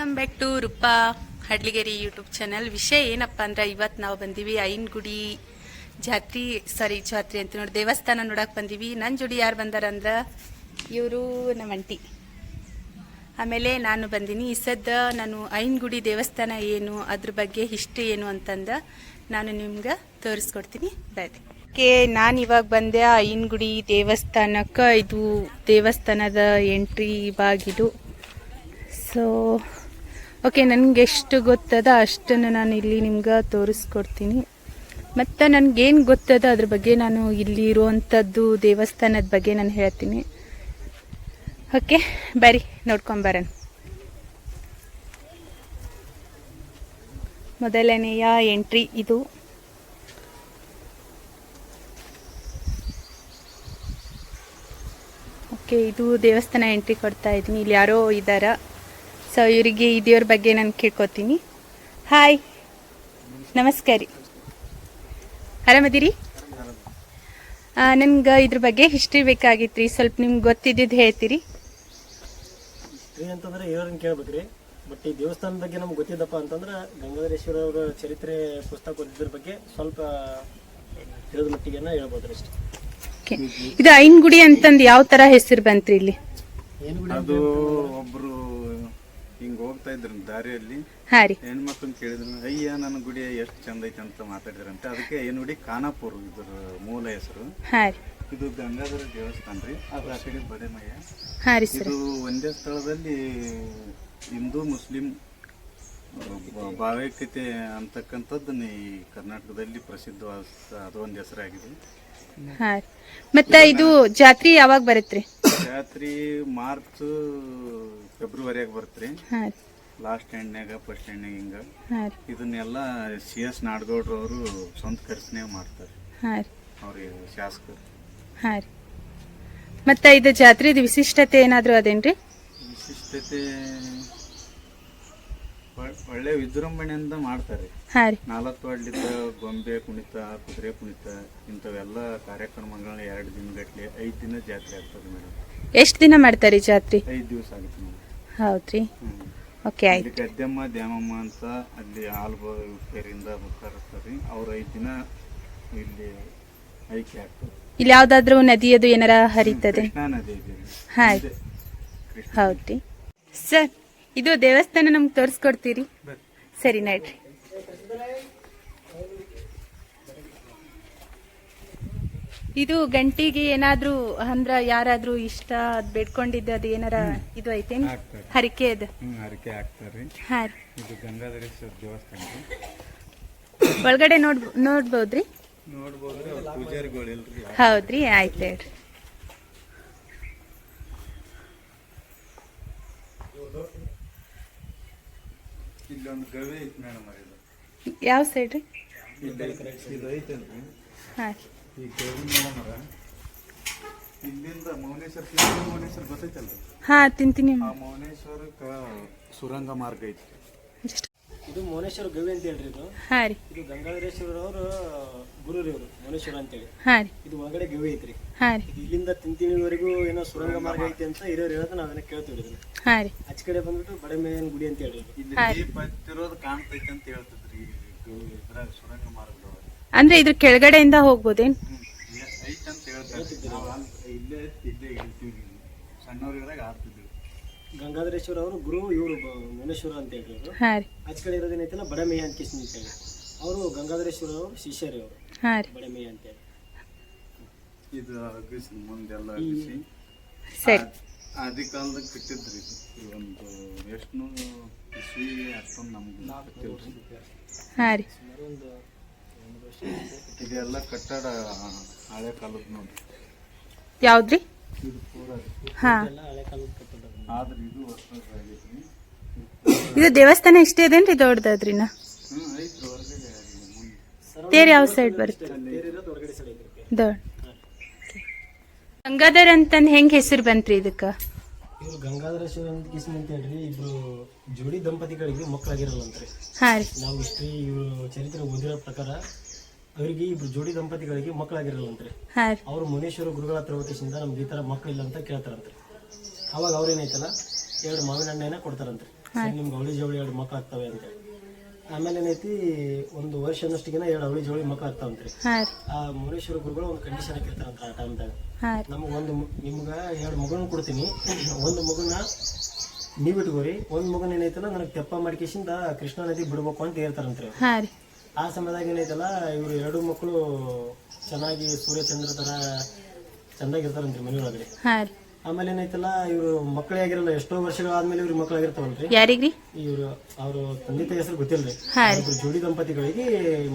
Welcome back to Roopa Hadligeri YouTube channel. ವಿಷಯ ಏನಪ್ಪ ಅಂದ್ರೆ ಇವತ್ತು ನಾವು ಬಂದೀವಿ ಐನ್ಗುಡಿ ಜಾತ್ರಿ ಸಾರಿ ಜಾತ್ರೆ ಅಂತ ನೋಡಿ ದೇವಸ್ಥಾನ ನೋಡಕ್ ಬಂದೀವಿ. ನನ್ನ ಜೋಡಿ ಯಾರು ಬಂದಾರ ಅಂದ್ರೆ ಇವರು ನಮ್ಮ ಅಂಟಿ ಆಮೇಲೆ ನಾನು ಬಂದೀನಿ. ಈ ಸದ್ದ ನಾನು ಐನ್ಗುಡಿ ದೇವಸ್ಥಾನ ಏನು, ಅದ್ರ ಬಗ್ಗೆ ಹಿಸ್ಟ್ರಿ ಏನು ಅಂತಂದ ನಾನು ನಿಮ್ಗೆ ತೋರಿಸ್ಕೊಡ್ತೀನಿ. ಬರ್ರಿ. ಓಕೆ ನಾನು ಇವಾಗ ಬಂದೆ ಐನ್ಗುಡಿ ದೇವಸ್ಥಾನಕ್ಕೆ. ಇದು ದೇವಸ್ಥಾನದ ಎಂಟ್ರಿ ಇವಾಗಿದು ಸೊ ಓಕೆ ನನಗೆ ಎಷ್ಟು ಗೊತ್ತದ ಅಷ್ಟನ್ನು ನಾನು ಇಲ್ಲಿ ನಿಮ್ಗೆ ತೋರಿಸ್ಕೊಡ್ತೀನಿ. ಮತ್ತು ನನಗೇನು ಗೊತ್ತದ ಅದ್ರ ಬಗ್ಗೆ ನಾನು ಇಲ್ಲಿ ಇರುವಂಥದ್ದು ದೇವಸ್ಥಾನದ ಬಗ್ಗೆ ನಾನು ಹೇಳ್ತೀನಿ. ಓಕೆ ಬರ್ರಿ ನೋಡ್ಕೊಂಬರೋಣ ಮೊದಲನೆಯ ಎಂಟ್ರಿ ಇದು. ಓಕೆ ಇದು ದೇವಸ್ಥಾನ ಎಂಟ್ರಿ ಕೊಡ್ತಾ ಇದ್ದೀನಿ. ಇಲ್ಲಿ ಯಾರೋ ಇದ್ದಾರ ಸೊ ಇವರಿಗೆ ಈ ದೇವ್ರ ಬಗ್ಗೆ ನಾನು ಕೇಳ್ಕೊತೀನಿ. ಹಾಯ್ ನಮಸ್ಕಾರ. ರೀ ಆರಾಮದಿರಿ ನನ್ಗೆ ಇದ್ರ ಬಗ್ಗೆ ಹಿಸ್ಟ್ರಿ ಬೇಕಾಗಿತ್ತು ರೀ ಸ್ವಲ್ಪ ನಿಮ್ಗೆ ಗೊತ್ತಿದ್ದಿದ್ದು ಹೇಳ್ತೀರಿ. ಹಿಸ್ಟ್ರಿ ಅಂತಂದ್ರೆ ಇವ್ರನ್ನ ಕೇಳ್ಬೇಕ್ರಿ. ಬಟ್ ಈ ದೇವಸ್ಥಾನದ ಬಗ್ಗೆ ನಮ್ಗೆ ಗೊತ್ತಿದ್ದಪ್ಪ ಅಂತಂದ್ರೆ ಗಂಗಾಧರೇಶ್ವರ ಅವರ ಚರಿತ್ರೆ ಪುಸ್ತಕ ಓದಿದ್ರ ಬಗ್ಗೆ ಸ್ವಲ್ಪ ತಿಳಿದ ಮಟ್ಟಿಗೆ ಹೇಳ್ಬೋದ್ರಿ ಅಷ್ಟೇ. ಓಕೆ ಇದು ಐನ್ಗುಡಿ ಅಂತಂದು ಯಾವ ತರ ಹೆಸರು ಬಂತ್ರಿ ಇಲ್ಲಿ? ಏನು ಅದು ಒಬ್ರು ಹಿಂಗ್ ಹೋಗ್ತಾ ಇದ್ರು ದಾರಿಯಲ್ಲಿ ಹಾಂ ರೀ. ಹೆಣ್ಮಕ್ಳನ್ನ ಕೇಳಿದ್ರು ಅಯ್ಯ ನನ್ನ ಗುಡಿ ಎಷ್ಟು ಚಂದ ಐತೆ ಅಂತ ಮಾತಾಡಿದ್ರಂತೆ. ಅದಕ್ಕೆ ಏನು ನೋಡಿ ಖಾನಾಪುರ್ ಇದ್ರ ಮೂಲ ಹೆಸರು. ಹಾಂ ರೀ. ಇದು ಗಂಗಾಧರ ದೇವಸ್ಥಾನ ರೀ. ಅದು ಆ ಕಡೆ ಬಡೆಮಯ್ಯ. ಹಾಂ ರೀ ಸರ್. ಇದು ಒಂದೇ ಸ್ಥಳದಲ್ಲಿ ಹಿಂದೂ ಮುಸ್ಲಿಂ ಬ- ಭಾವೈಕ್ಯತೆ ಅಂತಕ್ಕಂಥದ್ದು ಈ ಕರ್ನಾಟಕದಲ್ಲಿ ಪ್ರಸಿದ್ಧವಾದ ಅದೊಂದು ಹೆಸರಾಗಿದೆ. ಮತ್ತೆ ರೀ. ಮತ್ತು ಇದು ಜಾತ್ರೆ ಯಾವಾಗ ಬರುತ್ತೆ ರೀ ಜಾತ್ರೆ ಮಾರ್ಚ್ ಫೆಬ್ರವರಿಯಾಗ ಬರುತ್ತೆ ರೀ ಹಾಂ ರೀ. ಲಾಸ್ಟ್ ಎಂಡ್ನ್ಯಾಗ ಫಸ್ಟ್ ಎಂಡ್ನ್ಯಾಗ ಹಿಂಗ. ಇದನ್ನೆಲ್ಲ ಸಿ ಎಸ್ ನಾಡಗೌಡ್ರು ಅವರು ಸ್ವಂತ ಖರ್ಚನೆ ಮಾಡ್ತಾರೆ. ಅವ್ರಿಗೆ ಶಾಸಕರು. ಹಾಂ ರೀ. ಮತ್ತು ಇದು ಜಾತ್ರೆದು ವಿಶಿಷ್ಟತೆ ಏನಾದರೂ ಅದೇನ್ರಿ? ವಿಶಿಷ್ಟತೆ ಒಳ್ಳೆ ವಿಜೃಂಭಣೆಯಿಂದ ಮಾಡ್ತಾರೆ. ಹಾಂ ರೀ. ನಾಲ್ಕು ವಾಡ್ಲಿದ್ದ ಗೊಂಬೆ ಕುಣಿತ ಕುದುರೆ ಕುಣಿತ ಇಂಥವೆಲ್ಲ ಕಾರ್ಯಕ್ರಮಗಳನ್ನ ಎರಡು ದಿನಗಟ್ಲೆ ಐದು ದಿನ ಜಾತ್ರೆ ಆಗ್ತದೆ ಮೇಡಮ್. ಎಷ್ಟು ದಿನ ಮಾಡ್ತಾರೆ ಈ ಜಾತ್ರೆ? ಐದು ದಿವಸ ಆಗುತ್ತೆ ಮೇಡಮ್. ಹೌದ್ರಿ. ಓಕೆ ಇಲ್ಲಿ ಆಯ್ತು ಗದ್ದೆಮ್ಮ ದ್ಯಾಮಮ್ಮ ಅಂತ ಅಲ್ಲಿ ಆಲ್ಬ ಪೇರಿಂದ ಬರ್ತಾರೆ ಅವ್ರು ಐದು ದಿನ ಇಲ್ಲಿ ಐಕ್ಯ ಆಗ್ತದೆ. ಇಲ್ಲಿ ಯಾವ್ದಾದ್ರು ನದಿ ಅದು ಏನಾರ ಹರಿತದೆ? ಕೃಷ್ಣಾ ನದಿ ಇದೆ. ಹಾಂ ಇದೆ. ಕೃಷ್ಣ ಹೌದ್ರಿ. ಸರ್ ಇದು ದೇವಸ್ಥಾನ ನಮ್ಗೆ ತೋರಿಸ್ಕೊಡ್ತೀರಿ. ಸರಿ ನಡ್ರಿ. ಇದು ಗಂಟಿಗೆ ಏನಾದ್ರೂ ಅಂದ್ರ ಯಾರಾದ್ರೂ ಇಷ್ಟ ಅದ್ ಬೇಡ್ಕೊಂಡಿದ್ದು ಅದು ಏನಾರ ಇದು ಐತೇನ್. ಹರಿಕೆ ಅದು. ಹರಿಕೆ ಹಾಕ್ತಾರೆ ಹಾ ರೀ. ಇದು ಗಂಗಾಧರೇಶ್ವರ ದೇವಸ್ಥಾನ ಒಳಗಡೆ ನೋಡ್ ನೋಡ್ಬೋದ್ರಿ? ನೋಡ್ಬೋದ್ರಿ ಅವ್ರ ಪೂಜಾರಿಗಳು ಇಲ್ರಿ. ಹೌದ್ರಿ ಆಯ್ತು ಹೇಳ್ರಿ. ಇಲ್ಲೊಂದು ಗವಿ ಐತಿ ಮೇಡಮ್ ಇದು ಯಾವ ಸೈಡ್ ರೀ ಇಲ್ಲಿ ಇದು ಐತಲ್ರಿ ಹಾ. ಈ ಗವಿ ಮೇಡಮ್ ಇಲ್ಲಿಂದ ಮೌನೇಶ್ವರ ಕಿತ್ತೂರು ಮೌನೇಶ್ವರ ಗೊತ್ತೈತಲ್ರಿ ಹಾ ತಿಂತೀನಿ ಆ ಮೌನೇಶ್ವರಕ್ಕ ಸುರಂಗ ಮಾರ್ಗ ಐತಿ. ಇದು ಮೌನೇಶ್ವರ ಗವಿ ಅಂತ ಹೇಳ್ರಿ ಇದು. ಹಾ ರೀ. ಇದು ಗಂಗಾಧರೇಶ್ವರ ಅವರು ಗುರು ರೀ ಅವರು ಮೌನೇಶ್ವರ ಅಂತೇಳಿ. ಹಾ ರೀ. ಇದು ಒಳಗಡೆ ಗವಿ ಐತ್ರಿ. ಹಾ ರೀ. ಇದು ಇಲ್ಲಿಂದ ತಿಂತಿಣಿವರೆಗೂ ಏನೋ ಸುರಂಗ ಮಾರ್ಗ ಐತಿ ಅಂತ ಹಿರಿಯರು ಹೇಳೋದು ನಾವೇನೋ ಕೇಳ್ತೀವಿ ಇದನ್ನ ಹಾ ರೀ. ಆಚೆ ಕಡೆ ಬಂದ್ಬಿಟ್ಟು ಬಡಮೇಯನ್ ಗುಡಿ ಅಂತ ಹೇಳಿ. ಇದು. ಇಲ್ಲಿ ದೀಪ ಹತ್ತಿರೋದು ಕಾಣ್ತೈತಿ ಅಂತ ಹೇಳ್ತಿದ್ರಿ. ಇದ್ರಾಗ ಸುರಂಗ ಮಾರ್ಗದೊಳಗೆ. ಅಂದ್ರೆ ಇದ್ರ ಕೆಳಗಡೆಯಿಂದ ಹೋಗ್ಬೋದೇನ್. ಎ- ಅಂತ ಹೇಳ್ತಾರೆ ನಾವು ಇಲ್ಲೇ ಇಲ್ಲೇ ಸಣ್ಣವ್ರಿದ್ರಾಗ ಆಡ್ತಿದ್ವಿ. ಗಂಗಾಧರೇಶ್ವರ ಅವರು ಗುರು ಇವರು ಮುನೇಶ್ವರ ಅಂತ ಹೇಳಿದ್ರು. ಆಚ ಕಡೆ ಇರೋದೇನೈತಲ್ಲ ಬಡಮೇಯ ಅಂತ ಕಿಸ್ನಿ ಅಂತ ಹೇಳಿ ಅವರು ಗಂಗಾಧರೇಶ್ವರ ಅವರು ಶಿಷ್ಯರಿ ಅವರು. ಹಾ ರೀ. ಬಡಮೇಯ ಅಂತ ಹೇಳಿ ಇದು ಅಗಿಸಿ ಮುಂದೆಲ್ಲ ಅಗಿಸಿ. ಸರಿ. ಆದಿ ಕಾಲದಾಗ ಕಟ್ಟಿದ್ರಿ ಇದು. ಈ ಒಂದು ಎಷ್ಟು ಇಸ್ವಿ ಅಷ್ಟೊಂದು ನಮ್ಗೆ ಗೊತ್ತಿಲ್ರಿ ಹಾಂ ರೀ. ಇದೆಲ್ಲ ಕಟ್ಟಡ ಹಳೆ ಕಾಲದ ನೋಡಿ ಯಾವ್ದ್ರಿ? ಇದು ಪೂರ ಹಾ. ಎಲ್ಲ ಹಳೆ ಕಾಲದ ಕಟ್ಟಡ ಆದ್ರೆ ಇದು ಇದು ದೇವಸ್ಥಾನ ಇಷ್ಟೇ ಇದೇನ್ರಿ ದೊಡ್ಡದಾದ್ರಿನ ಹ್ಞೂ ಐತ್ರಿ ಹೊರಗಡೆ ಅಲ್ಲಿ ಮುಂದೆ ತೇರ್ ಯಾವ ಸೈಡ್ ಬರುತ್ತೆ? ಗಂಗಾಧರ್ ಅಂತಂದ್ ಹೆಂಗ್ ಹೆಸರು ಬಂತ್ರಿ ಇದಕ್ಕ? ಗಂಗಾಧರ ಗಂಗಾಧರೇಶ್ವರ ಅಂತ ಕಿಸ್ನಿ ಅಂತ ಹೇಳ್ರಿ ಇಬ್ರು ಜೋಡಿ ದಂಪತಿಗಳಿಗೆ ಮಕ್ಕಳಾಗಿರಲ್ಲ ಅಂತ್ರಿ ಹಾ ರೀ. ನಾವು ಹಿಸ್ಟ್ರಿ ಇವರು ಚರಿತ್ರೆ ಓದಿರೋ ಪ್ರಕಾರ ಅವರಿಗೆ ಇಬ್ರು ಜೋಡಿ ದಂಪತಿಗಳಿಗೆ ಮಕ್ಕಳಾಗಿರಲ್ಲ ಅಂತ್ರಿ ಹಾ ರೀ. ಅವರು ಮುನೇಶ್ವರ ಗುರುಗಳ ಹತ್ರ ಹೋಗಿಸಿಂದ ನಮ್ಗೆ ಈ ತರ ಮಕ್ಕಳಿಲ್ಲ ಅಂತ ಕೇಳ್ತಾರಂತ್ರಿ. ಅವಾಗ ಅವ್ರೇನೈತಲ್ಲ ಎರಡು ಮಾವಿನ ಹಣ್ಣೇನ ಕೊಡ್ತಾರಂತ್ರಿ ಸರಿ ನಿಮ್ಗೆ ಅವಳಿ ಜವಳಿ ಎರಡು ಮಕ್ಕಳಾಗ್ತವೆ ಆಗ್ತವೆ ಅಂತೇಳಿ ಆಮೇಲೆ ಏನೈತಿ ಒಂದು ವರ್ಷ ಅನ್ನೋಷ್ಟಿಗೆನ ಎರಡು ಅವಳಿ ಜೋಳಿ ಮಕ್ಕಳು ಆಗ್ತಾವಂತ್ರಿ. ಆ ಮುರೇಶ್ವರ ಗುರುಗಳು ಒಂದು ಕಂಡೀಷನ್ ಹಾಕಿರ್ತಾರಂತ ಆ ಟೈಮ್ದಾಗ ನಮಗೆ ಒಂದು ನಿಮ್ಗೆ ಎರಡು ಮಗನ ಕೊಡ್ತೀನಿ. ಒಂದು ಮಗುನ ನೀವು ಇಟ್ಕೋರಿ ಒಂದು ಮಗನ ಏನೈತಲ್ಲ ನನಗೆ ತೆಪ್ಪ ಮಾಡ್ಕೇಶಿಂದ ಕೃಷ್ಣಾ ನದಿ ಬಿಡ್ಬೇಕು ಅಂತ ಹೇಳ್ತಾರಂತ್ರಿ. ಆ ಸಮಯದಾಗ ಏನೈತಲ್ಲ ಇವರು ಎರಡು ಮಕ್ಕಳು ಚೆನ್ನಾಗಿ ಸೂರ್ಯಚಂದ್ರ ತರ ಚಂದಾಗಿರ್ತಾರಂತ್ರಿ ಮನೆಯೊಳಗಡೆ. ಆಮೇಲೆ ಏನೈತಲ್ಲ ಇವರು ಮಕ್ಕಳೇ ಆಗಿರಲ್ಲ ಎಷ್ಟೋ ವರ್ಷಗಳಾದ್ಮೇಲೆ ಇವ್ರ ಮಕ್ಕಳಾಗಿರ್ತಾವಲ್ರಿ ಯಾರಿಗ್ರಿ? ಇವರು ಅವ್ರ ತಂದೆ ತಾಯಿ ಹೆಸರು ಗೊತ್ತಿಲ್ರಿ. ಇಬ್ರು ಜೋಡಿ ದಂಪತಿಗಳಿಗೆ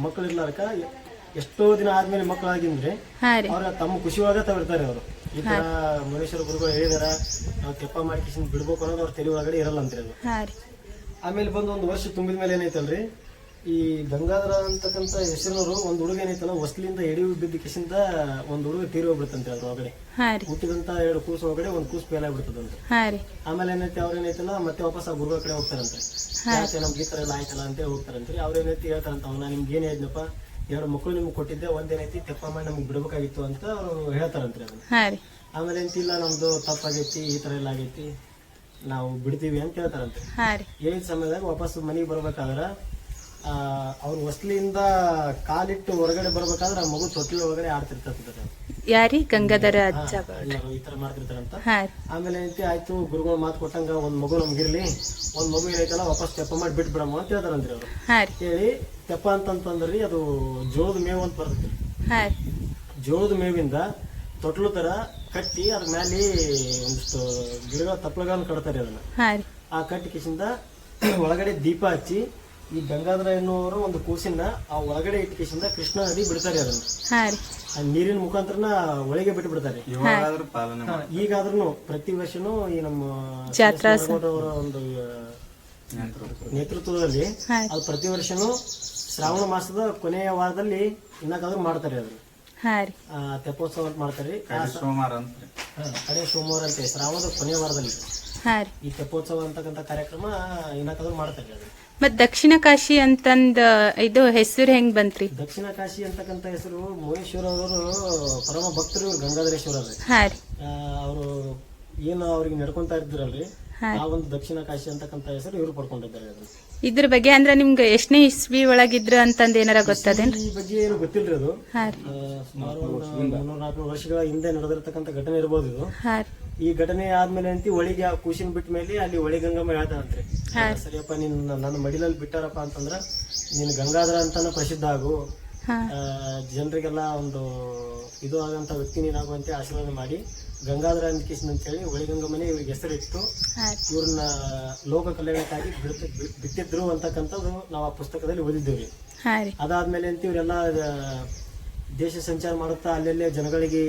ಮಕ್ಕಳು ಇರ್ಲಾರಕ ಎಷ್ಟೋ ದಿನ ಆದ್ಮೇಲೆ ಮಕ್ಕಳಾಗಿಂದ್ರೆ ಅವ್ರ ತಮ್ಮ ಖುಷಿ ಒಳಗ ತಾವ್ ಇರ್ತಾರೆ ಅವರು. ಈ ತರ ಮನುಷ್ಯರ ಗುರುಗಳು ಹೇಳಿದಾರ ನಾವು ಕೆಪ್ಪ ಮಾಡ್ಕಿಸಿಂದ ಬಿಡ್ಬೇಕು ಅನ್ನೋದು ಅವ್ರ ತಲೆ ಒಳಗಡೆ ಇರಲ್ಲ ಅಂತ್ರಿ ಆಮೇಲೆ ಬಂದು ಒಂದು ವರ್ಷ ತುಂಬಿದ ಮೇಲೆ ಏನೈತಲ್ರಿ ಈ ಗಂಗಾಧರ ಅಂತಕ್ಕಂತ ಹೆಸರಿನವರು ಒಂದು ಹುಡುಗ ಏನೈತಲ್ಲ ಹೊಸ್ಲಿಂದ ಎಡಿ ಬಿದ್ದ ಕಿಸಿಂದ ಒಂದು ಹುಡುಗ ತೀರಿ ಹೋಗ್ಬಿಡ್ತಂತೆ ಅದ್ರ ಒಳಗಡೆ. ಹುಟ್ಟಿದಂತ ಎರಡು ಕೂಸು ಒಳಗಡೆ ಒಂದು ಕೂಸು ಫೇಲ್ ಆಗ್ಬಿಡ್ತದಂತೆ ಆಮೇಲೆ ಏನೈತಿ ಅವ್ರ ಏನೈತಲ್ಲ ಮತ್ತೆ ವಾಪಸ್ ಆ ಗುರುಗಳ ಕಡೆ ಹೋಗ್ತಾರಂತೆ. ಯಾಕೆ ನಮ್ಗೆ ಈ ತರ ಎಲ್ಲ ಆಯ್ತಲ್ಲ ಅಂತ ಹೋಗ್ತಾರಂತೆ. ಅವ್ರ ಏನೈತಿ ಹೇಳ್ತಾರಂತ ಅವ್ನ ನಿಮ್ಗೆ ಏನ್ ಹೇಳಿದ್ನಪ್ಪ? ಎರಡು ಮಕ್ಕಳು ನಿಮ್ಗೆ ಕೊಟ್ಟಿದ್ದೆ ಒಂದೇನೈತಿ ತಪ್ಪ ಮಾಡಿ ನಮ್ಗೆ ಬಿಡಬೇಕಾಗಿತ್ತು ಅಂತ ಅವರು ಹೇಳ್ತಾರಂತೆ ಅದನ್ನ. ಆಮೇಲೆ ಅಂತಿಲ್ಲ ನಮ್ದು ತಪ್ಪಾಗೈತಿ ಈ ತರ ಎಲ್ಲ ಆಗೈತಿ ನಾವು ಬಿಡ್ತೀವಿ ಅಂತ ಹೇಳ್ತಾರಂತೆ. ಹೇಳಿದ ಸಮಯದಾಗ ವಾಪಸ್ ಮನೆಗೆ ಬರ್ಬೇಕಾದ್ರ ಅವ್ರು ಹೊಸ್ಲಿಂದ ಕಾಲಿಟ್ಟು ಹೊರಗಡೆ ಬರ್ಬೇಕಾದ್ರೆ ಆ ಮಗು ತೊಟ್ಟಿಲ ಒಳಗಡೆ ಆಡ್ತಿರ್ತದೆ ಯಾರಿ? ಗಂಗಾಧರ ಅಜ್ಜ ಈ ತರ ಮಾಡ್ತಿರ್ತಾರಂತ. ಆಮೇಲೆ ಏನೈತಿ ಆಯ್ತು ಗುರುಗಳು ಮಾತು ಕೊಟ್ಟಂಗ ಒಂದ್ ಮಗು ನಮ್ಗಿರ್ಲಿ ಒಂದ್ ಮಗು ಏನೈತಲ್ಲ ವಾಪಸ್ ತೆಪ್ಪ ಮಾಡಿ ಬಿಟ್ಟು ಬಿಡಮ್ಮ ಅಂತ ಹೇಳ್ತಾರಂತ್ರಿ ಅವ್ರು. ಹೇಳಿ ತೆಪ್ಪ ಅಂತಂತಂದ್ರಿ ಅದು ಜೋದ್ ಮೇವು ಅಂತ ಬರ್ತೈತಿ. ಜೋದ ಜೋಳದ ಮೇವಿಂದ ತೊಟ್ಲು ತರ ಕಟ್ಟಿ ಅದ್ರ ಮೇಲೆ ಒಂದಿಷ್ಟು ಗಿಡಗಳ ತಪ್ಪಲಗಳನ್ನ ಕಟ್ತಾರೆ ಅದನ್ನ. ಆ ಕಟ್ಟಿ ಕಿಸಿಂದ ಒಳಗಡೆ ದೀಪ ಹಚ್ಚಿ ಈ ಗಂಗಾಧರ ಎನ್ನುವರು ಒಂದು ಕೂಸಿನ ಆ ಒಳಗಡೆ ಇಟ್ಕೇಶಿಂದ ಕೃಷ್ಣ ನದಿ ಬಿಡ್ತಾರೆ ಅದನ್ನ. ಹಾ ರೀ. ಆ ನೀರಿನ ಮುಖಾಂತರನ ಒಳಗೆ ಬಿಟ್ಟು ಬಿಡ್ತಾರೆ ಇವಾಗಾದ್ರೂ ಪಾಲನೆ ಹಾ, ಈಗಾದ್ರೂ ಪ್ರತಿ ವರ್ಷನೂ ಈ ನಮ್ಮ ಜಾತ್ರಾ ಶ್ರೀ ಅವರ ಒಂದು ನೇತೃತ್ವದಲ್ಲಿ. ಹಾ. ಅದು ಪ್ರತಿ ವರ್ಷನು ಶ್ರಾವಣ ಮಾಸದ ಕೊನೆಯ ವಾರದಲ್ಲಿ ಇನ್ನಕಾದ್ರೂ ಮಾಡ್ತಾರೆ ಅದನ್ನ. ಹಾ ರೀ. ಆ, ತೆಪ್ಪೋತ್ಸವ ಅಂತ ಮಾಡ್ತಾರೆ. ಆ ಸೋಮವಾರ ಅಂತ ಹಾ, ಕಡೆ ಸೋಮವಾರ ಅಂತ ಶ್ರಾವಣದ ಕೊನೆಯ ವಾರದಲ್ಲಿ. ಹಾ ರೀ. ಈ ತೆಪ್ಪೋತ್ಸವ ಅಂತಕ್ಕಂಥ ಕಾರ್ಯಕ್ರಮ ಇನ್ನಕಾದ್ರೂ ಮಾಡ್ತಾರೆ ಅದು ಮತ್ ದಕ್ಷಿಣ ಕಾಶಿ ಅಂತಂದ ಇದು ಹೆಸರು ಹೆಂಗ್ ಬಂತ್ರಿ? ದಕ್ಷಿಣ ಕಾಶಿ ಅಂತಕ್ಕಂಥ ಹೆಸರು ಮಹೇಶ್ವರ ಅವರು ಪರಮ ಭಕ್ತರು ಗಂಗಾಧರೇಶ್ವರ ಅವರು. ಏನು ಅವ್ರಿಗೆ ನಡ್ಕೊಂತಾ ಇದ್ರಲ್ರಿ. ಆ ಒಂದು ದಕ್ಷಿಣ ಕಾಶಿ ಅಂತಕ್ಕಂಥ ಹೆಸರು ಇವರು ಪಡ್ಕೊಂಡಿದ್ದಾರೆ ಇದ್ರ ಬಗ್ಗೆ ಅಂದ್ರೆ ನಿಮ್ಗೆ ಎಷ್ಟನೇ ಇಸ್ವಿ ಒಳಗಿದ್ರ ಅಂತಂದ ಏನಾರ ಗೊತ್ತದೇನ್ ಈ ಬಗ್ಗೆ ಏನು ಗೊತ್ತಿಲ್ರಿ ಅದು. ಸುಮಾರು ಒಂದು ಮುನ್ನೂರ ನಾಲ್ಕುನೂರು ವರ್ಷಗಳ ಹಿಂದೆ ನಡೆದಿರತಕ್ಕಂತ ಘಟನೆ ಇರ್ಬೋದು ಇದು. ಈ ಘಟನೆ ಆದ್ಮೇಲೆ ಅಂತಿ ಒಳಗೆ ಆ ಕೂಸಿನ ಬಿಟ್ಟ ಮೇಲೆ ಅಲ್ಲಿ ಒಳಿ ಗಂಗಮ್ಮ ಹೇಳ್ತಾರಂತ್ರಿ ಸರಿಯಪ್ಪ ನೀನ್ ನನ್ನ ಮಡಿಲಲ್ಲಿ ಬಿಟ್ಟಾರಪ್ಪ ಅಂತಂದ್ರ ನೀನ್ ಗಂಗಾಧರ ಅಂತಾನು ಪ್ರಸಿದ್ಧ ಆಗು. ಜನರಿಗೆಲ್ಲ ಒಂದು ಇದು ಆಗಂತ ವ್ಯಕ್ತಿ ನೀನಾಗುವಂತೆ ಆಶೀರ್ವಾದ ಮಾಡಿ ಗಂಗಾಧರ ಅಂಕಿಸಿನ ಅಂತೇಳಿ ಒಳಿಗಂಗಮ್ಮನೆ ಇವ್ರಿಗೆ ಹೆಸರಿಟ್ಟು ಇವ್ರಿಗೆ ಹೆಸರಿತ್ತು ಇವ್ರನ್ನ ಲೋಕ ಕಲ್ಯಾಣಕ್ಕಾಗಿ ಬಿಟ್ಟಿದ್ರು ಅಂತಕ್ಕಂಥದ್ದು ನಾವು ಆ ಪುಸ್ತಕದಲ್ಲಿ ಓದಿದ್ದೇವೆ. ಅದಾದ್ಮೇಲೆ ಅಂತ ಇವರೆಲ್ಲ ದೇಶ ಸಂಚಾರ ಮಾಡುತ್ತಾ ಅಲ್ಲೆಲ್ಲೇ ಜನಗಳಿಗೆ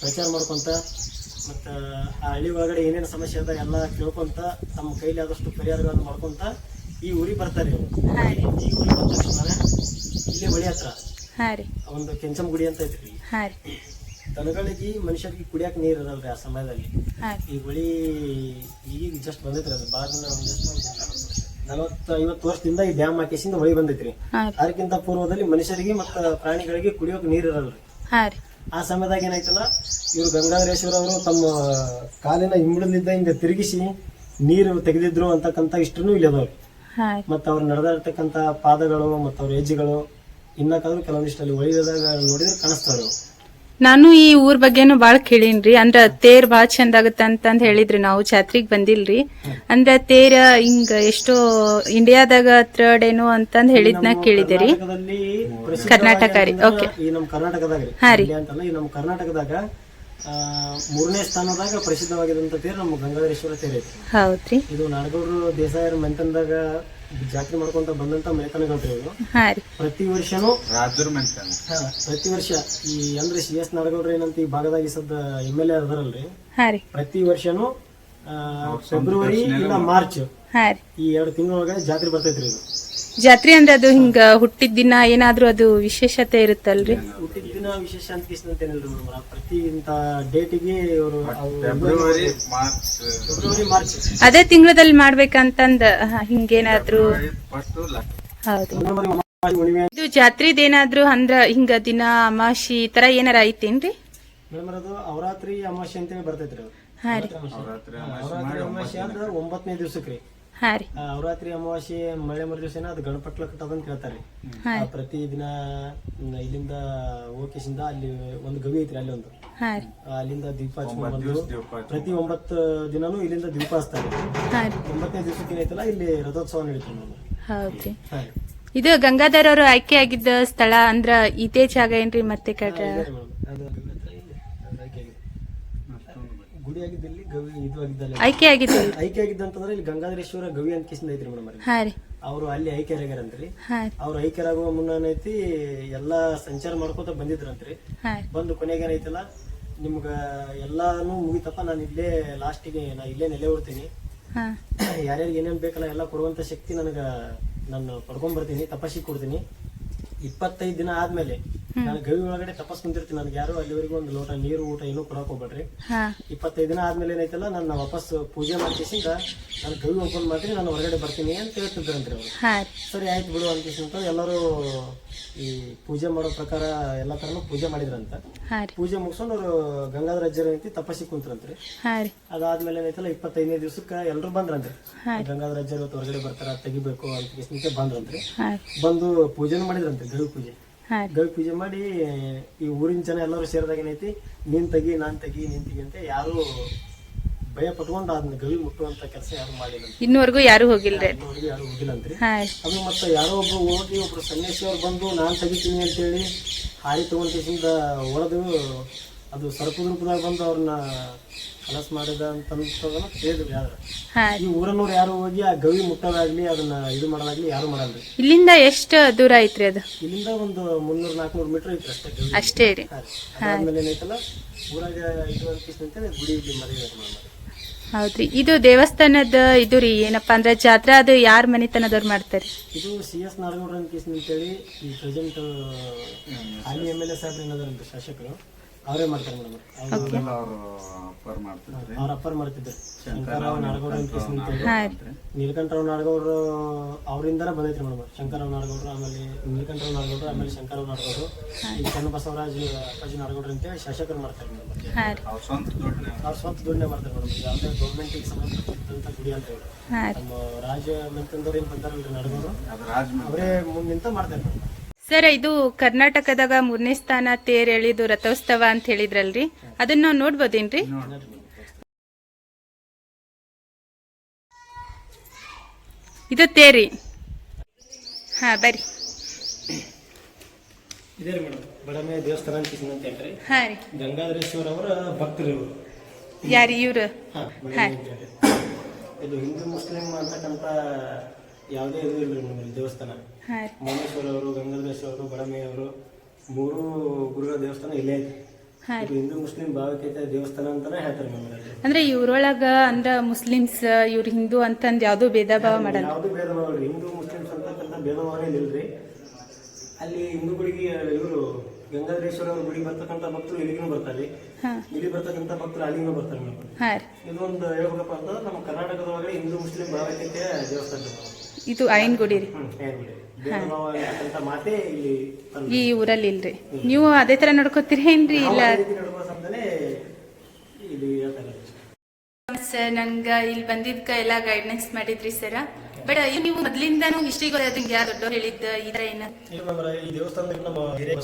ಪ್ರಚಾರ ಮಾಡ್ಕೊಂತ ಮತ್ತ ಆ ಹಳ್ಳಿ ಒಳಗಡೆ ಏನೇನು ಸಮಸ್ಯೆ ಅದ ಎಲ್ಲ ಕೇಳ್ಕೊಂತ ತಮ್ಮ ಕೈಲಿ ಆದಷ್ಟು ಪರಿಹಾರಗಳನ್ನು ಮಾಡ್ಕೊಂತ ಈ ಊರಿಗೆ ಬರ್ತಾರೆ ಈ ಊರಿಗೆ ಬಂದ ತಕ್ಷಣ ಇಲ್ಲಿ ಹೊಳಿ ಹತ್ರ. ಹಾ ರೀ. ಒಂದು ಕೆಂಚಮ್ ಗುಡಿ ಅಂತ ಐತ್ರಿ. ಹಾ ರೀ. ದನಗಳಿಗೆ ಮನುಷ್ಯರಿಗೆ ಕುಡಿಯಕ್ ನೀರ್ ಇರಲ್ರಿ ಆ ಸಮಯದಲ್ಲಿ. ಈ ಹೊಳಿ ಈಗ ಜಸ್ಟ್ ಬಂದೈತ್ರಿ ಅದು. ಬಾಳ ನಲವತ್ತು ಐವತ್ತು ವರ್ಷದಿಂದ ಈ ಡ್ಯಾಮ್ ಹಾಕಿಸಿಂದ ಹೊಳಿ ಬಂದೈತ್ರಿ. ಅದಕ್ಕಿಂತ ಪೂರ್ವದಲ್ಲಿ ಮನುಷ್ಯರಿಗೆ ಮತ್ತ ಪ್ರಾಣಿಗಳಿಗೆ ಕುಡಿಯೋಕೆ ನೀರು ಇರಲ್ರಿ. ಹಾ ರೀ. ಆ ಸಮಯದಾಗ ಏನಾಯ್ತಲ್ಲ ಇವರು ಗಂಗಾಧರೇಶ್ವರ ಅವರು ತಮ್ಮ ಕಾಲಿನ ಹಿಂಬಳದಿಂದ ಹಿಂಗೆ ತಿರುಗಿಸಿ ನೀರು ತೆಗೆದಿದ್ರು ಅಂತಕ್ಕಂಥ ಇಷ್ಟೂ ಇಲ್ಲಿ ಅದಾವ್ರಿ ಮತ್ತು ಅವ್ರು ನಡೆದಿರ್ತಕ್ಕಂಥ ಪಾದಗಳು ಮತ್ತು ಅವ್ರ ಹೆಜ್ಜೆಗಳು ಇನ್ನಕ್ಕಾದ್ರೂ ಕೆಲವೊಂದಿಷ್ಟು ಅಲ್ಲಿ ಒಳಿದಾಗ ನೋಡಿದ್ರೆ ಕಾಣಿಸ್ತಾವೆ. ನಾನು ಈ ಊರ್ ಬಗ್ಗೆನು ಬಾಳ ಕೇಳೀನ್ರಿ. ಅಂದ್ರ ತೇರ್ ಬಾಳ ಚಂದ ಆಗುತ್ತೆ ಅಂತಂದ್ ಹೇಳಿದ್ರಿ ನಾವು. ಜಾತ್ರೆಗ್ ಬಂದಿಲ್ರಿ. ಅಂದ್ರ ತೇರ ಹಿಂಗ ಎಷ್ಟೋ ಇಂಡಿಯಾದಾಗ ಥರ್ಡ್ ಏನು ಅಂತಂದ್ ಹೇಳಿದ್ನ ಕೇಳಿದಿರಿ. ರೀ ಕರ್ನಾಟಕ ರೀ, ಓಕೆ. ಈ ನಮ್ಮ ಕರ್ನಾಟಕದಾಗ ರೀ ಹಾ ರೀ. ಇಲ್ಲಿ ಅಂತಲ್ಲ ಈ ನಮ್ಮ ಕರ್ನಾಟಕದಾಗ ಆ, ಮೂರನೇ ಸ್ಥಾನದಾಗ ಪ್ರಸಿದ್ಧವಾಗಿದ್ದಂತ ತೇರು ನಮ್ಮ ಗಂಗಾಧರೇಶ್ವರ ತೇರು ಐತಿ ಹೌದ್ರಿ. ಇದು ನಾಡಗೌಡರು ದೇಸಾಯರ ಮೆಂತನದಾಗ ಜಾತ್ರೆ ಮಾಡ್ಕೊಂತ ಬಂದಂತ ಮೆಂತನಗಳ್ರಿ ಅವರು ಹಾ ರೀ. ಪ್ರತಿ ವರ್ಷನೂ ರಾಜರ ಮೆಂತಾನೆ ಹಾ, ಪ್ರತಿ ವರ್ಷ ಈ ಅಂದ್ರೆ ಸಿ ಎಸ್ ನಾಡಗೌಡ್ರ ಏನಂತ ಈ ಭಾಗದಾಗ ಈ ಸದ್ದ ಎಂ ಎಲ್ ಎ ಅದರಲ್ರಿ. ಹಾ ರೀ. ಪ್ರತಿ ವರ್ಷನೂ ಆ, ಫೆಬ್ರವರಿ ಇಲ್ಲ ಮಾರ್ಚ್ ಹಾ ರೀ. ಈ ಎರಡು ತಿಂಗಳೊಳಗ ಜಾತ್ರೆ ಬರ್ತೈತ್ರಿ ಇದು. ಜಾತ್ರೆ ಅಂದ್ರೆ ಅದು ಹಿಂಗ ಹುಟ್ಟಿದ ದಿನ ಏನಾದ್ರೂ ಅದು ವಿಶೇಷತೆ ಇರುತ್ತಲ್ರಿ? ಹುಟ್ಟಿದ ದಿನ ವಿಶೇಷ ಅಂತ ಮೇಡಮ್. ಪ್ರತಿ ಇಂತ ಡೇಟಿಗೆ ಇವರು ಫೆಬ್ರವರಿ ಮಾರ್ಚ್ ಫೆಬ್ರವರಿ ಮಾರ್ಚ್ ಅದೇ ತಿಂಗಳದಲ್ಲಿ ಮಾಡ್ಬೇಕಂತಂದ ಹಿಂಗೇನಾದ್ರು? ಹೌದು. ಇದು ಜಾತ್ರೆದೇನಾದ್ರೂ ಅಂದ್ರ ಹಿಂಗ ದಿನ ಅಮಾಶಿ ಈ ತರ ಏನಾರ ಐತೇನ್ರಿ? ಮೇಡಮ್ ಅದು ಅವರಾತ್ರಿ ಅಮಾವಾಸ್ಯೆ ಅಂತ ಬರ್ತೈತ್ರಿ ಅವರಾತ್ರಿ ಅಮಾವಾಸ್ಯೆ ಅಂದ್ರೆ ಒಂಬತ್ತನೇ ದಿವಸಕ್ಕೆ ರೀ. ಹಾ ರೀ. ಆ ನವರಾತ್ರಿ ಅಮಾವಾಸ್ಯೆ ಮಳೆ ಮರು ದಿವಸ ಅದು ಗಣಪಟ್ಲ ಕಟ್ಟೋದಂತ ಹೇಳ್ತಾರೆ ಆ, ಪ್ರತಿ ದಿನ ಮ್, ಇಲ್ಲಿಂದ ಓಕೆಸಿಂದ ಅಲ್ಲಿ ಒಂದು ಗವಿ ಐತ್ರಿ ಅಲ್ಲಿ ಒಂದು. ಹಾ ರೀ. ಆ, ಅಲ್ಲಿಂದ ದೀಪ ಹಚ್ಕೊಂಡ್ ಬಂದು ಪ್ರತಿ ಒಂಬತ್ತು ದಿನನೂ ಇಲ್ಲಿಂದ ದೀಪ ಹಚ್ತಾರೆ ಹಾ ರೀ. ಒಂಬತ್ತನೇ ದಿವಸಕ್ಕೆ ಏನೈತಲ್ಲ ಇಲ್ಲಿ ರಥೋತ್ಸವ ನಡೀತದೆ ಮೇಡಮ್ ಹೌದ್ರಿ. ಹಾ ಇದು ಗಂಗಾಧರ್ ಅವರು ಆಯ್ಕೆ ಆಗಿದ್ದ ಸ್ಥಳ ಅಂದ್ರ ಇದೇ ಜಾಗ ಏನ್ರಿ ಮತ್ತೆ ಕಟ್ಟ ಅದು. ಗುಡಿ ಆಗಿದ್ದಲ್ಲಿ ಗವಿ ಇದು ಆಗಿದ್ದಲ್ಲ. ಆಯ್ಕೆ ಆಗಿದ್ದು ಐಕ್ಯ ಆಗಿದ್ದಂತಂದ್ರೆ ಇಲ್ಲಿ ಗಂಗಾಧರೇಶ್ವರ ಗವಿ ಅಂತ ಕಿಸಿಂದ ಐತ್ರಿ ಮೇಡಮ್ ಅಲ್ಲಿ ಹಾ ರೀ. ಅವರು ಅಲ್ಲಿ ಐಕ್ಯರಾಗ್ಯಾರಂತ್ರಿ ಹಾ ರೀ. ಅವ್ರು ಐಕ್ಯರಾಗುವ ಮುನ್ನ ಏನೈತಿ ಎಲ್ಲಾ ಸಂಚಾರ ಮಾಡ್ಕೋತ ಬಂದಿದ್ರಂತ್ರಿ. ಹಾ ರೀ. ಬಂದು ಕೊನೆಗೆ ಏನೈತಲ್ಲ ನಿಮ್ಗ ಎಲ್ಲಾನು ಮುಗಿತಪ್ಪ ನಾನು ಇಲ್ಲೇ ಲಾಸ್ಟಿಗೆ ನಾ ಇಲ್ಲೇ ನೆಲೆ ಉಡ್ತೀನಿ ಹಾ. ಯಾರ್ಯಾರಿಗೆ ಏನೇನ್ ಬೇಕಲ್ಲ ಎಲ್ಲ ಕೊಡುವಂತ ಶಕ್ತಿ ನನಗ ನಾನು ಪಡ್ಕೊಂಡ್ ಬರ್ತೀನಿ ತಪಸ್ಸಿ ಕೊಡ್ತೀನಿ. ಇಪ್ಪತ್ತೈದು ದಿನ ಆದ್ಮೇಲೆ ನಾನು ಗವಿ ಒಳಗಡೆ ತಪಸ್ ಕುಂತಿರ್ತೀನಿ. ನನಗೆ ಯಾರು ಅಲ್ಲಿವರೆಗೂ ಒಂದು ಲೋಟ ನೀರು ಊಟ ಏನೂ ಕೊಡಕ್ ಹೋಗ್ಬೇಡ್ರಿ. ಇಪ್ಪತ್ತೈದು ದಿನ ಆದ್ಮೇಲೆ ಏನೈತಲ್ಲ ನಾನು ವಾಪಸ್ ಪೂಜೆ ಮಾಡ್ಕೇಸಿಂದ ನಾನು ಗವಿ ಓಪನ್ ಮಾಡ್ತೀನಿ ನಾನು ಹೊರಗಡೆ ಬರ್ತೀನಿ ಅಂತ ಹೇಳ್ತಿದ್ರಂತ್ರಿ ಅವ್ರು. ಸರಿ ಆಯ್ತು ಬಿಡು ಅಂತ ಎಲ್ಲರೂ ಈ ಪೂಜೆ ಮಾಡೋ ಪ್ರಕಾರ ಎಲ್ಲಾ ತರನು ಪೂಜೆ ಮಾಡಿದ್ರಂತ. ಪೂಜೆ ಮುಗಿಸ್ಕೊಂಡು ಅವರು ಗಂಗಾಧರ ಅಜ್ಜರ ಐತಿ ತಪಸ್ಸಿ ಕುಂತ್ರಂತ್ರಿ. ಅದಾದ್ಮೇಲೆ ಏನೈತಲ್ಲ ಇಪ್ಪತ್ತೈದನೇ ದಿವಸಕ್ಕೆ ಎಲ್ಲರೂ ಬಂದ್ರಂತ್ರಿ. ಗಂಗಾಧರ ಅಜ್ಜರ ಹೊರಗಡೆ ಬರ್ತಾರ ತೆಗಿಬೇಕು ಅಂತ ಬಂದ್ರಂತ್ರಿ. ಬಂದು ಪೂಜೆನೂ ಮಾಡಿದ್ರಂತೆ ಗವಿ ಪೂಜೆ. ಗವಿ ಪೂಜೆ ಮಾಡಿ ಈ ಊರಿನ ಜನ ಎಲ್ಲರೂ ಸೇರಿದಾಗ ಏನೈತಿ ನೀನ್ ತೆಗಿ ನಾನ್ ತೆಗಿ ನೀನ್ ತೆಗಿ ಅಂತ ಯಾರು ಭಯ ಪಟ್ಕೊಂಡು ಅದನ್ನ ಗವಿ ಮುಟ್ಟುವಂತ ಕೆಲಸ ಯಾರು ಮಾಡಿಲ್ಲ ಇನ್ನೂವರೆಗೂ ಯಾರು ಹೋಗಿಲ್ಲ ಇನ್ನೂವರೆಗೂ ಯಾರು ಹೋಗಿಲ್ಲಂತ್ರಿ ಹಾ. ರೀ ಅದು ಮತ್ತೆ ಯಾರೋ ಒಬ್ರು ಹೋಗಿ ಒಬ್ರು ಸನ್ಯಾಸಿಯವ್ರು ಬಂದು ನಾನ್ ತೆಗಿತೀನಿ ಅಂತೇಳಿ ಹಾರಿ ತಗೊಂಡಿಂದ ಹೊಡೆದು ಅದು ಸರ್ಪದ ರೂಪದಾಗ ಬಂದು ಅವ್ರನ್ನ ಕಲಸ ಮಾಡಿದ ಅಂತಂದ್ರೆ ಹೇಳಿದ್ರು ಯಾರು? ಹಾ. ಈ ಊರನ್ನೂರು ಯಾರು ಹೋಗಿ ಆ ಗವಿ ಮುಟ್ಟೋದಾಗ್ಲಿ ಅದನ್ನ ಇದು ಮಾಡೋದಾಗ್ಲಿ ಯಾರು ಮಾಡಲ್ರಿ? ಇಲ್ಲಿಂದ ಎಷ್ಟು ದೂರ ಐತ್ರಿ ಅದು? ಇಲ್ಲಿಂದ ಒಂದು ಮುನ್ನೂರ್ ನಾಲ್ಕುನೂರು ಮೀಟರ್ ಐತ್ರಿ ಅಷ್ಟೇ ಗವಿ. ಅಷ್ಟೇ ರೀ. ಆಮೇಲೆ ಏನೈತಲ್ಲ ಊರಾಗ ಇದು ಅಂತೇಳಿ ಗುಡಿ ಇಲ್ಲಿ ಮರಿ ಹೌದ್ರಿ. ಇದು ದೇವಸ್ಥಾನದ ಇದು ರೀ ಏನಪ್ಪಾ ಅಂದ್ರೆ ಜಾತ್ರೆ ಅದು ಯಾರ ಮನೆತನದವ್ರು ಮಾಡ್ತಾರೆ? ಇದು ಸಿ ಎಸ್ ನಾಡಗೌಡ್ರ ಅಂತ ಕೇಸ್ ಅಂತೇಳಿ ಈ ಪ್ರೆಸೆಂಟ್ ಹಾಲಿ ಎಂ ಎಲ್ ಎ ಸಾಹೇಬ್ರು ಶಾಸಕರು? ಅವರೇ ಮಾಡ್ತಾರೆ ಮೇಡಮ್. ಅವರು ಅಪ್ಪರ್ ಮಾಡ್ತಿದ್ರಿ ಅವ್ರ ಅಪ್ಪರ್ ಮಾಡ್ತಿದ್ರು ಶಂಕರರಾವ್ ನಾಡಗೌಡ್ರ ಅಂತ ಕೇಸ್ ಅಂತೇಳಿ ಹಾ ನೀಲಕಂಠರಾವ್ ನಾಡಗೌಡ್ರು ಅವರಿಂದನೇ ಬಂದೈತ್ರಿ ಮೇಡಮ್. ಶಂಕರರಾವ್ ನಾಡಗೌಡರು ಆಮೇಲೆ ನೀಲಕಂಠರಾವ್ ನಾಡಗೌಡರು ಆಮೇಲೆ ಶಂಕರರಾವ್ ನಾಡಗೌಡರು. ಈ ಚನ್ನ ಬಸವರಾಜ್ ಅಪ್ಪಾಜಿ ನಾಡಗೌಡ್ರು ಅಂತೇಳಿ ಶಾಸಕರು ಮಾಡ್ತಾರೆ ಮೇಡಮ್. ಹಾ ರೀ ಅವ್ರ ಸ್ವಂತ ದುಡ್ಡು ಅವ್ರ ಸ್ವಂತ ದುಡ್ಡನ್ನೇ ಮಾಡ್ತಾರೆ ಮೇಡಮ್. ಯಾವುದೇ ಗೌರ್ಮೆಂಟಿಗೆ ಸಂಬಂಧಪಟ್ಟಂತ ಗುಡಿ ಅಂತ ಹೇಳಿ. ಹಾ ರೀ ನಮ್ಮ ರಾಜ ಮಂತಂದವ್ರು ಏನು ಬಂದಾರಲ್ರಿ ನಾಡಗೌಡರು? ಅದು ರಾಜ ಅವರೇ ಮುಂದಿಂತ ಮಾಡ್ತಾರೆ ಮೇಡಮ್. ಸರ್ ಇದು ಕರ್ನಾಟಕದಾಗ ಮೂರನೇ ಸ್ಥಾನ ತೇರ್ ಎಳಿದು ರಥೋತ್ಸವ ಅಂತ ಹೇಳಿದ್ರಲ್ರಿ? ಅದನ್ನ ನಾವು ನೋಡ್ಬೋದೇನ್ರಿ? ಇದು ತೇರಿ. ಹಾ ಬರ್ರಿ. ಇದೇ ರೀ ಮೇಡಮ್ ಬಡಮೆ ದೇವಸ್ಥಾನ ಅಂತ ಹೇಳ್ರಿ. ಹಾ ರೀ. ಗಂಗಾಧರೇಶ್ವರ ಅವರ ಭಕ್ತರು ಇವರು. ಯಾರು ಇವ್ರು. ಇದು ಹಿಂದೂ ಮುಸ್ಲಿಂ ಅಂತಕ್ಕಂಥ ಯಾವುದೇ ಇದು ಇಲ್ಲ ಮೇಡಮ್ ಇಲ್ಲಿ ದೇವಸ್ಥಾನ. ಮಹೇಶ್ವರ ಅವರು ಗಂಗಾಧರೇಶ್ವರ ಅವರು ಬಡಮೆ ಅವರು ಮೂರು ಗುರುಗಳ ದೇವಸ್ಥಾನ ಇಲ್ಲೇ ಐತೆ ಇದು ಹಿಂದೂ ಮುಸ್ಲಿಂ ಭಾವೈಕ್ಯತೆ ದೇವಸ್ಥಾನ ಅಂತಾನೆ ಹೇಳ್ತಾರೆ ಮೇಡಮ್ ಅಂದ್ರೆ ಇವ್ರೊಳಗ ಅಂದ್ರ ಮುಸ್ಲಿಮ್ಸ್ ಇವ್ರ ಹಿಂದೂ ಅಂತಂದ್ ಯಾವ್ದು ಭೇದ ಭಾವ ಮಾಡಲ್ಲ. ಯಾವುದು ಭೇದ ಭಾವ ಇಲ್ಲ. ಹಿಂದೂ ಮುಸ್ಲಿಮ್ಸ್ ಅಂತಕ್ಕಂಥ ಭೇದ ಭಾವನೆ ಇಲ್ರಿ ಅಲ್ಲಿ ಹಿಂದೂಗಳಿಗೆ ಇವರು ಗಂಗಾಧರೇಶ್ವರ ಗುಡಿ ಬರ್ತಕ್ಕಂಥ ಭಕ್ತರು ಇಲ್ಲಿಗೂ ಬರ್ತಾರೆ. ಇಲ್ಲಿ ಬರ್ತಕ್ಕಂಥ ಭಕ್ತರು ಅಲ್ಲಿಗೂ ಬರ್ತಾರೆ ಮೇಡಮ್. ಇದೊಂದು ಹೇಳ್ಬೇಕಪ್ಪ ಅಂತಂದ್ರೆ ನಮ್ಮ ಕರ್ನಾಟಕದ ಒಳಗಡೆ ಹಿಂದೂ ಮುಸ್ಲಿಂ ಭಾವೈಕ್ಯತೆಯ ದೇವಸ್ಥಾನ. ಇದು. ಐನ್ ಗುಡಿ ರೀ. ಅಂತಕ್ಕಂಥ ಇಲ್ಲಿ ಈ ಊರಲ್ಲಿ ಇಲ್ರಿ. ನೀವು ಅದೇ ತರ ನೋಡ್ಕೋತೀರಿ ಏನ್ರಿ ಇಲ್ಲ? ಸರ್ ನಂಗ ಇಲ್ಲಿ ಬಂದಿದ್ಕ ಎಲ್ಲ ಗೈಡ್ನೆನ್ಸ್ ಮಾಡಿದ್ರಿ ಸರ್. ಬಟ್ ನೀವು ಮೊದ್ಲಿಂದಾನು ಹಿಸ್ಟ್ರಿ ಗೊತ್ತಾದಂಗೆ ಯಾರು ದೊಡ್ಡವ್ರು ಹೇಳಿದ್ದ ಈ ತರ ಏನ? ಈ ದೇವಸ್ಥಾನದಲ್ಲಿ ನಮ್ಮ ಹಿರಿಯ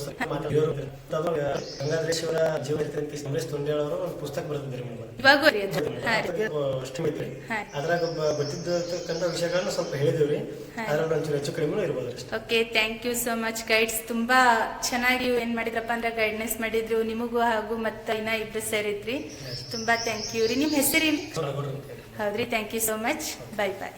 ಗಂಗಾಧರೇಶ್ವರ ಜೀವಚರಿತ್ರೆ ಅಂತ ಸುರೇಶ್ ತೊಂಡೇಳ್ ಅವರು ಒಂದು ಪುಸ್ತಕ ಬರೆದಿದ್ದಾರೆ ಮೇಡಮ್ ಇವಾಗ ರೀ ಅದು. ಹಾ ರೀ. ಬಗ್ಗೆ ಅಷ್ಟು ಐತ್ರಿ ಅದ್ರಾಗ ಒಬ್ಬ ವಿಷಯಗಳನ್ನ ಸ್ವಲ್ಪ ಹೇಳಿದಿವ್ರಿ ಅದ್ರಲ್ಲಿ ಒಂಚೂರು ಹೆಚ್ಚು ಕಡಿಮೆ ಇರ್ಬೋದು okay thank you so much guides ತುಂಬಾ ಚೆನ್ನಾಗಿ ಏನ್ ಮಾಡಿದ್ರಪ್ಪ ಅಂದ್ರೆ ಗೈಡ್ನೆಸ್ ಮಾಡಿದ್ರು ನಿಮಗೂ ಹಾಗೂ ಮತ್ತೆ ಇನ್ನ ಇಬ್ರು ಸೇರಿದ್ರಿ. ತುಂಬಾ ಥ್ಯಾಂಕ್ ಯು ರೀ. ನಿಮ್ ಹೆಸರು ನೋಡ್ರಿ ಅಂತ ಹೇಳಿ. ಹೌದ್ರಿ thank you so much bye bye